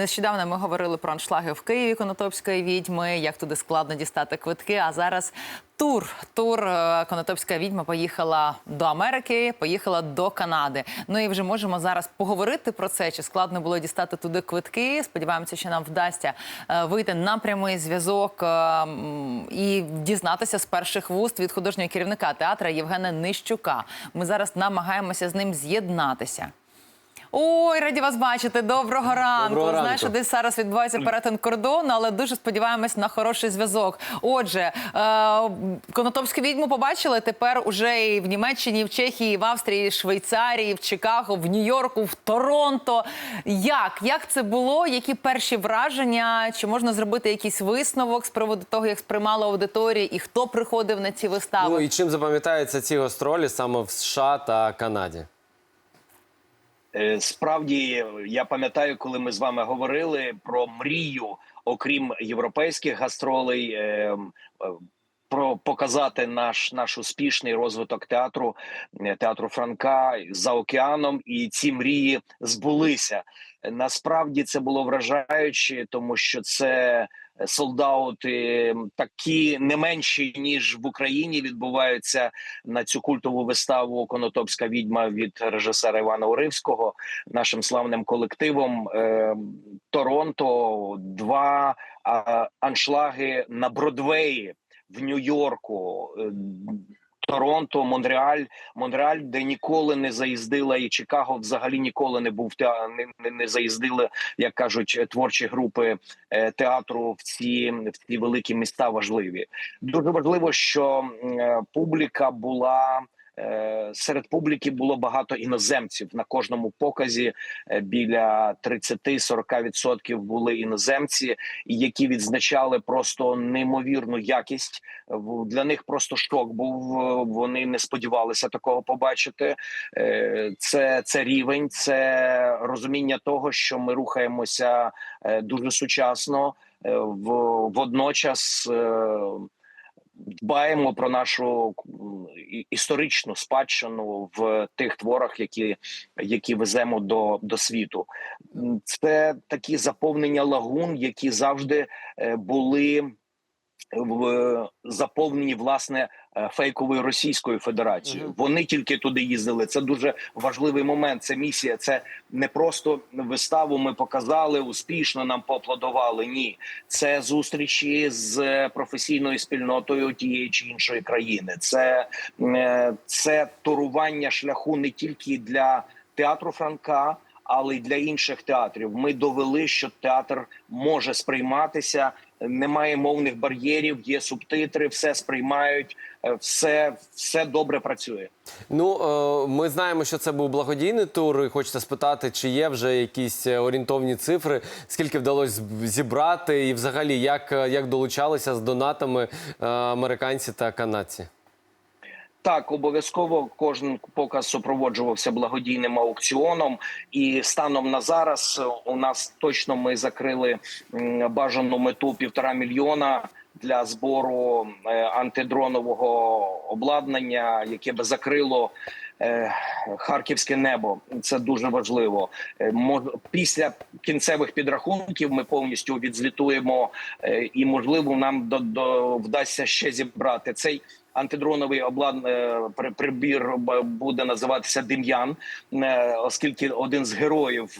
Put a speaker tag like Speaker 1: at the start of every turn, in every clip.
Speaker 1: Нещодавно ми говорили про аншлаги в Києві Конотопської відьми, як туди складно дістати квитки. А зараз тур. Тур е, Конотопська відьма поїхала до Америки, поїхала до Канади. Ну і вже можемо зараз поговорити про це. Чи складно було дістати туди квитки? Сподіваємося, що нам вдасться е, вийти на прямий зв'язок е, і дізнатися з перших вуст від художнього керівника театра Євгена Нищука. Ми зараз намагаємося з ним з'єднатися. Ой, раді вас бачити. Доброго ранку.
Speaker 2: Доброго ранку.
Speaker 1: Знаєш, десь зараз відбувається перетин кордону, але дуже сподіваємось на хороший зв'язок. Отже, е, Конотопську відьму побачили тепер уже і в Німеччині, і в Чехії, і в Австрії, і в Швейцарії, і в Чикаго, в Нью-Йорку, в Торонто. Як? Як це було? Які перші враження? Чи можна зробити якийсь висновок з приводу того, як сприймала аудиторія і хто приходив на ці вистави?
Speaker 2: Ну і чим запам'ятаються ці гастролі саме в США та Канаді?
Speaker 3: Е, Справді, я пам'ятаю, коли ми з вами говорили про мрію, окрім європейських гастролей, е, е, про показати наш наш успішний розвиток театру, театру Франка за океаном, і ці мрії збулися. Насправді це було вражаюче, тому що це солдати такі не менші ніж в Україні відбуваються на цю культову виставу Конотопська відьма від режисера Івана Уривського нашим славним колективом е, Торонто. Два е, аншлаги на Бродвеї в Нью-Йорку. е, Торонто, Монреаль, Монреаль, де ніколи не заїздила, і Чикаго взагалі ніколи не був не, не заїздили, як кажуть, творчі групи е, театру в ці в ці великі міста важливі. Дуже важливо, що е, публіка була. Е, Серед публіки було багато іноземців на кожному показі. е, Біля 30-40% були іноземці, які відзначали просто неймовірну якість. Для них просто шок був. Вони не сподівалися такого побачити. Е, Це, це рівень, це розуміння того, що ми рухаємося дуже сучасно. в- Водночас дбаємо про нашу історичну спадщину в тих творах, які, які веземо до, до світу. Це такі заповнення лагун, які завжди е, були в заповнені власне е, фейковою Російською Федерацією.
Speaker 2: Мгм.
Speaker 3: Вони тільки туди їздили. Це дуже важливий момент. Це місія. Це не просто виставу. Ми показали успішно. Нам поаплодували. Ні, це зустрічі з професійною спільнотою тієї чи іншої країни. Це, е, це турування шляху не тільки для театру Франка. Але й для інших театрів ми довели, що театр може сприйматися. Немає мовних бар'єрів, є субтитри, все сприймають, е, все, все добре працює.
Speaker 2: Ну е, ми знаємо, що це був благодійний тур. і Хочеться спитати, чи є вже якісь е, орієнтовні цифри, скільки вдалося зібрати, і взагалі як, як долучалися з донатами американці та канадці.
Speaker 3: Так, обов'язково кожен показ супроводжувався благодійним аукціоном, і станом на зараз е, у нас точно ми закрили бажану мету півтора мільйона для збору е, антидронового обладнання, яке би закрило. е, Харківське небо це дуже важливо. Після кінцевих підрахунків ми повністю відзлітуємо, е, і можливо нам до, до вдасться ще зібрати цей антидроновий облад... е, при- прибір буде називатися Дем'ян, е, оскільки один з героїв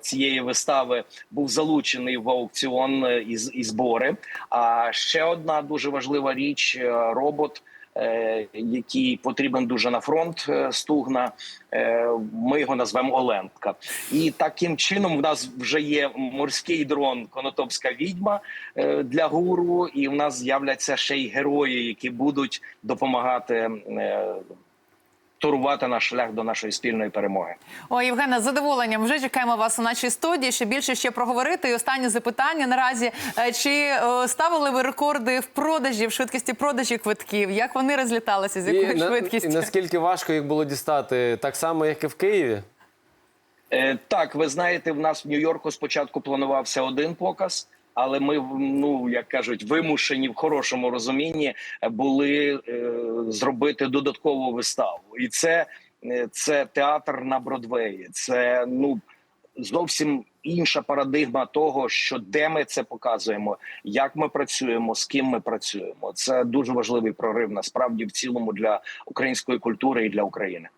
Speaker 3: цієї вистави був залучений в аукціон і, збори. А ще одна дуже важлива річ робот. Е, Який потрібен дуже на фронт е, стугна, Е, ми його назвемо Оленка, і таким чином в нас вже є морський дрон Конотопська відьма для гуру, і в нас з'являться ще й герої, які будуть допомагати турувати наш шлях до нашої спільної перемоги.
Speaker 1: Ой, Євгена, з задоволенням вже чекаємо вас у нашій студії. Ще більше ще проговорити. І останнє запитання наразі: Е, чи е, ставили ви рекорди в продажі, в швидкості продажі квитків? Як вони розліталися? З якою
Speaker 2: і, на- і наскільки важко їх було дістати, так само, як і в Києві?
Speaker 3: Е, Так, ви знаєте, в нас в Нью-Йорку спочатку планувався один показ. Але ми ну як кажуть, вимушені в хорошому розумінні були е, зробити додаткову виставу, і це, е, це театр на Бродвеї. Це ну зовсім інша парадигма того, що де ми це показуємо, як ми працюємо, з ким ми працюємо. Це дуже важливий прорив насправді в цілому для української культури і для України.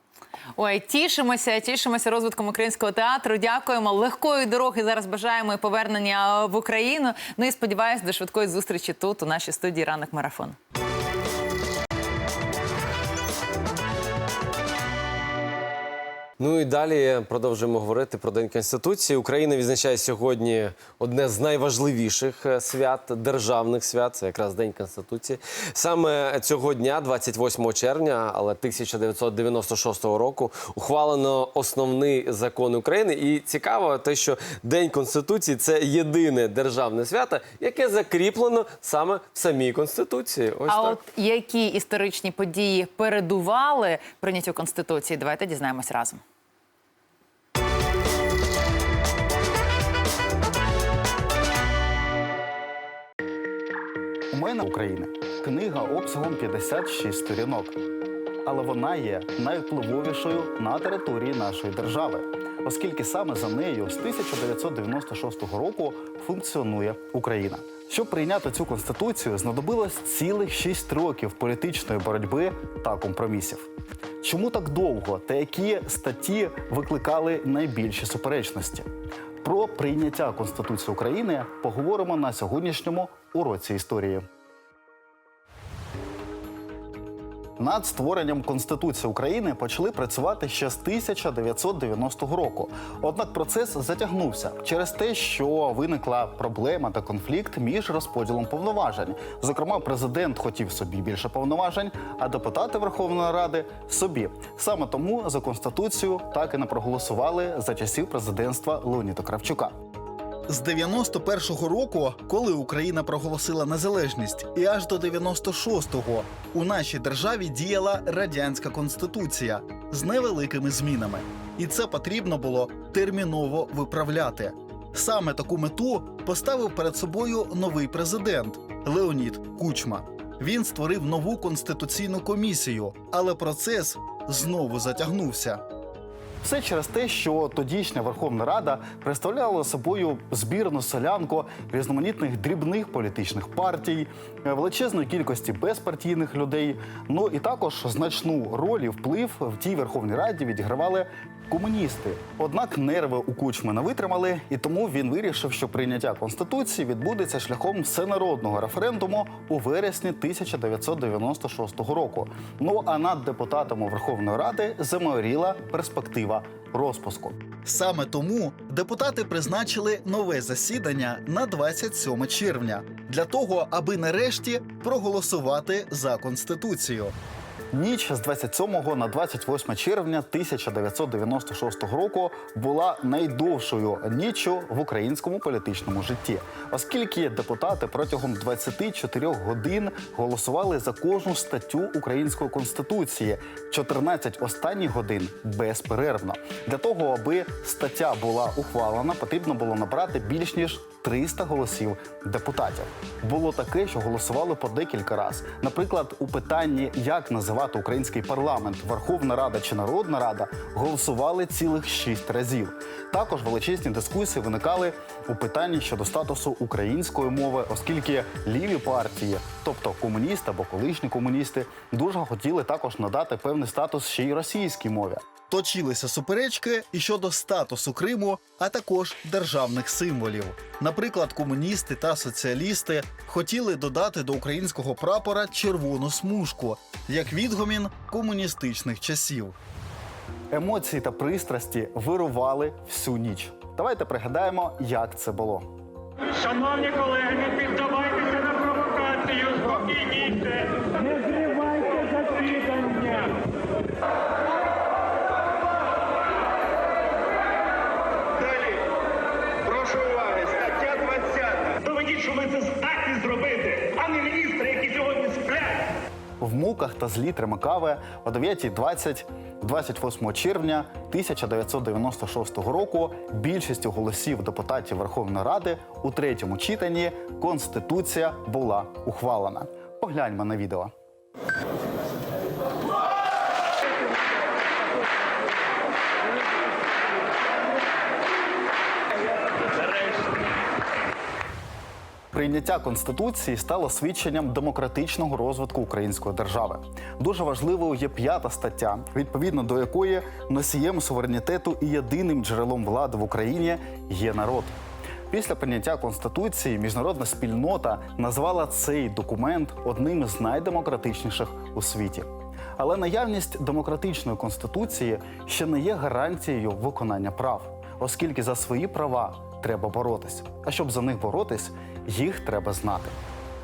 Speaker 1: Ой, тішимося, тішимося розвитком українського театру. Дякуємо. Легкої дороги зараз бажаємо повернення в Україну. Ну і сподіваюся, до швидкої зустрічі тут у нашій студії ранок марафон.
Speaker 2: Ну і далі продовжуємо говорити про День Конституції. Україна відзначає сьогодні одне з найважливіших е, свят, державних свят. Це якраз День Конституції. Саме цього дня, 28 червня, але 1996 року, ухвалено основний закон України. І цікаво те, що День Конституції це єдине державне свято, яке закріплено саме в самій Конституції. Ось
Speaker 1: а
Speaker 2: так.
Speaker 1: от які історичні події передували прийняттю конституції? Давайте дізнаємось разом.
Speaker 4: У мене України книга обсягом 56 сторінок. Але вона є найвпливовішою на території нашої держави, оскільки саме за нею з 1996 року функціонує Україна. Щоб прийняти цю конституцію, знадобилось цілих 6 років політичної боротьби та компромісів. Чому так довго та які статті викликали найбільші суперечності? Про прийняття Конституції України поговоримо на сьогоднішньому уроці історії. Над створенням Конституції України почали працювати ще з 1990 року. Однак процес затягнувся через те, що виникла проблема та конфлікт між розподілом повноважень. Зокрема, президент хотів собі більше повноважень, а депутати Верховної Ради собі. Саме тому за конституцію так і не проголосували за часів президентства Леоніда Кравчука. З 91-го року, коли Україна проголосила незалежність, і аж до 96-го у нашій державі діяла радянська конституція з невеликими змінами, і це потрібно було терміново виправляти. Саме таку мету поставив перед собою новий президент Леонід Кучма. Він створив нову конституційну комісію, але процес знову затягнувся. Все через те, що тодішня Верховна Рада представляла собою збірну солянку різноманітних дрібних політичних партій, е, величезної кількості безпартійних людей. Ну і також значну роль і вплив в тій Верховній Раді відігравали комуністи. Однак нерви у Кучми не витримали, і тому він вирішив, що прийняття конституції відбудеться шляхом всенародного референдуму у вересні 1996 року. Ну а над депутатами Верховної Ради заморіла перспектива розпуску. Саме тому депутати призначили нове засідання на 27 червня для того, аби нарешті проголосувати за конституцію. Ніч з 27 на 28 червня 1996 року була найдовшою ніччю в українському політичному житті, оскільки депутати протягом 24 годин голосували за кожну статтю української конституції, 14 останніх годин безперервно. Для того аби стаття була ухвалена, потрібно було набрати більш ніж 300 голосів депутатів. Було таке, що голосували по декілька разів. Наприклад, у питанні, як називати український парламент, Верховна Рада чи Народна Рада, голосували цілих шість разів. Також величезні дискусії виникали у питанні щодо статусу української мови, оскільки ліві партії, тобто комуністи або колишні комуністи, дуже хотіли також надати певний статус ще й російській мові. Точилися суперечки і щодо статусу Криму, а також державних символів. Наприклад, комуністи та соціалісти хотіли додати до українського прапора червону смужку як відгомін комуністичних часів. Емоції та пристрасті вирували всю ніч. Давайте пригадаємо, як це було.
Speaker 5: Шановні колеги, піддавайтеся на провокацію, спокійніше.
Speaker 4: В муках та злі літрами кави о 9.20 28 червня 1996 року більшістю голосів депутатів Верховної Ради у третьому читанні Конституція була ухвалена. Погляньмо на відео. Прийняття конституції стало свідченням демократичного розвитку української держави. Дуже важливою є п'ята стаття, відповідно до якої носієм суверенітету і єдиним джерелом влади в Україні є народ. Після прийняття конституції міжнародна спільнота назвала цей документ одним із найдемократичніших у світі. Але наявність демократичної конституції ще не є гарантією виконання прав, оскільки за свої права треба боротись. А щоб за них боротись, їх треба знати.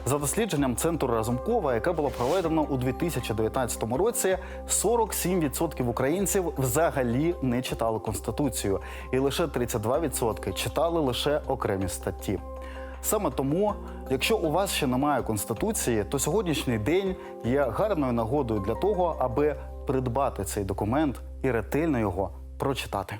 Speaker 4: За дослідженням центру Разумкова, яке було проведено у 2019 році, 47% українців взагалі не читали конституцію, і лише 32% читали лише окремі статті. Саме тому, якщо у вас ще немає конституції, то сьогоднішній день є гарною нагодою для того, аби придбати цей документ і ретельно його прочитати.